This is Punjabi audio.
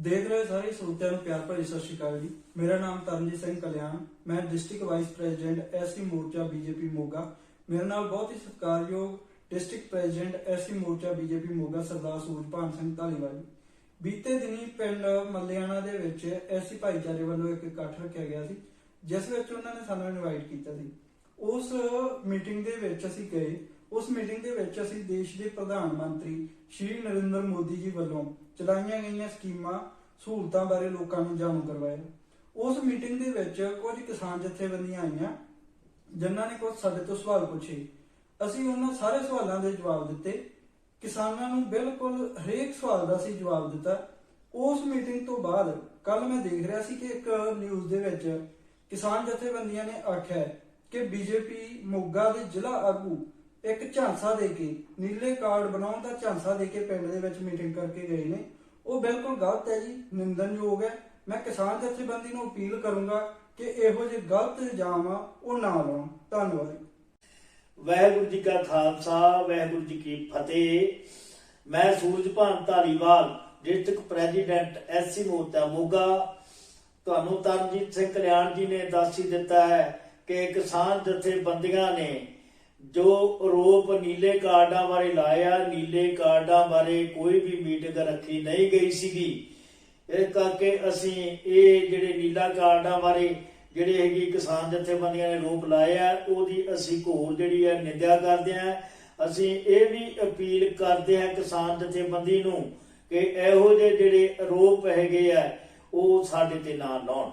ਦੇਖ ਰਹੇ ਸਾਰੇ ਸਰੋਤਿਆਂ ਨੂੰ ਪਿਆਰ ਭਰੀ ਸਤਿ ਸ਼੍ਰੀ ਅਕਾਲ ਜੀ। ਮੇਰਾ ਨਾਮ ਤਰਨਜੀਤ ਸਿੰਘ ਕਲਿਆਣ, ਮੈਂ district vice president SC Morcha BJP Moga. ਮੇਰੇ ਨਾਲ ਬਹੁਤ ਹੀ ਸਤਿਕਾਰਯੋਗ district president SC Morcha BJP Moga Sardar Surajbhan Singh Dhaliwal ji. ਬੀਤੇ ਦਿਨੀ ਪਿੰਡ ਮੱਲਿਆਣਾ ਦੇ ਵਿੱਚ ਐਸਸੀ ਭਾਈਚਾਰੇ ਵੱਲੋਂ ਇੱਕ ਇਕੱਠ ਰੱਖਿਆ ਗਿਆ ਸੀ, ਜਿਸ ਵਿੱਚ ਉਹਨਾਂ ਨੇ ਸਾਨੂੰ ਇਨਵਾਈਟ ਕੀਤਾ ਸੀ। ਉਸ ਮੀਟਿੰਗ ਦੇ ਵਿੱਚ ਅਸੀਂ ਗਏ। ਉਸ ਮੀਟਿੰਗ ਦੇ ਵਿੱਚ ਅਸੀਂ ਦੇਸ਼ ਦੇ ਪ੍ਰਧਾਨ ਮੰਤਰੀ ਸ਼੍ਰੀ ਨਰਿੰਦਰ ਮੋਦੀ ਜੀ ਵੱਲੋਂ ਚਲਾਈਆਂ ਗਈਆਂ ਸਕੀਮਾਂ, ਸਹੂਲਤਾਂ ਬਾਰੇ ਲੋਕਾਂ ਨੂੰ ਜਾਣੂ ਕਰਵਾਇਆ। ਉਸ ਮੀਟਿੰਗ ਦੇ ਵਿੱਚ ਕੁਝ ਕਿਸਾਨ ਜਥੇਬੰਦੀਆਂ ਆਈਆਂ, ਜਿਨ੍ਹਾਂ ਨੇ ਕੁਝ ਸਾਡੇ ਤੋਂ ਸਵਾਲ ਪੁੱਛੇ। ਅਸੀਂ ਉਹਨਾਂ ਸਾਰੇ ਸਵਾਲਾਂ ਦੇ ਜਵਾਬ ਦਿੱਤੇ। ਕਿਸਾਨਾਂ ਨੂੰ ਬਿਲਕੁਲ ਹਰੇਕ ਸਵਾਲ ਦਾ ਅਸੀਂ ਜਵਾਬ ਦਿੱਤਾ। ਉਸ ਮੀਟਿੰਗ ਤੋਂ ਬਾਅਦ ਕੱਲ ਮੈਂ ਦੇਖ ਰਿਹਾ ਸੀ ਕਿ ਇੱਕ ਨਿਊਜ਼ ਦੇ ਵਿੱਚ ਕਿਸਾਨ ਜਥੇਬੰਦੀਆਂ ਨੇ ਆਖਿਆ ਕਿ ਬੀਜੇਪੀ ਮੋਗਾ ਦੇ ਜ਼ਿਲ੍ਹਾ ਆਗੂ ਇੱਕ ਝਾਂਸਾ ਦੇ ਕੇ, ਨੀਲੇ ਕਾਰਡ ਬਣਾਉਣ ਦਾ ਝਾਂਸਾ ਦੇ ਕੇ ਪਿੰਡ ਦੇ ਵਿੱਚ ਮੀਟਿੰਗ ਕਰਕੇ ਗਏ ਨੇ। ਉਹ ਬਿਲਕੁਲ ਗਲਤ ਹੈ ਜੀ ਨਿੰਦਨਯੋਗ ਹੈ। ਮੈਂ ਕਿਸਾਨ ਜਥੇਬੰਦੀ ਨੂੰ ਅਪੀਲ ਕਰੂੰਗਾ ਕਿ ਇਹੋ ਜਿਹੇ ਗਲਤ ਇਲਜ਼ਾਮ ਆ, ਉਹ ਨਾ ਲਾਉਣ। ਧੰਨਵਾਦ ਵਾਹਿਗੁਰੂ ਜੀ ਕਾ ਖਾਲਸਾ, ਵਾਹਿਗੁਰੂ ਜੀ ਕੀ ਫਤਿਹ। ਮੈਂ Surajbhan Dhaliwal, district president SC Mota Moga. ਤੁਹਾਨੂੰ ਤਰਨਜੀਤ ਸਿੰਘ ਕਲਿਆਣ ਜੀ ਨੇ ਦੱਸ ਦਿੱਤਾ ਹੈ ਕਿ ਕਿਸਾਨ ਜਥੇਬੰਦੀਆਂ ਨੇ ਜੋ ਆਰੋਪ ਨੀਲੇ ਕਾਰਡਾਂ ਬਾਰੇ ਲਾਇਆ, ਨੀਲੇ ਕਾਰਡਾਂ ਬਾਰੇ ਕੋਈ ਵੀ ਮੀਟਿੰਗ ਰੱਖੀ ਨਹੀਂ ਗਈ ਸੀਗੀ। ਇਸ ਕਰਕੇ ਅਸੀਂ ਇਹ ਜਿਹੜੇ ਨੀਲਾ ਕਾਰਡਾਂ ਬਾਰੇ ਜਿਹੜੇ ਹੈਗੀ ਕਿਸਾਨ ਜਥੇਬੰਦੀਆਂ ਨੇ ਰੋਪ ਲਾਏ ਆ, ਉਹਦੀ ਅਸੀਂ ਘੋਰ ਜਿਹੜੀ ਹੈ ਨਿੰਦਿਆ ਕਰਦੇ ਹਾਂ ਅਸੀਂ ਇਹ ਵੀ ਅਪੀਲ ਕਰਦੇ ਹਾਂ ਕਿਸਾਨ ਜਥੇਬੰਦੀ ਨੂੰ ਕਿ ਇਹੋ ਜਿਹੇ ਜਿਹੜੇ ਆਰੋਪ ਹੈਗੇ ਆ, ਉਹ ਸਾਡੇ ਤੇ ਨਾ ਲਾਉਣ।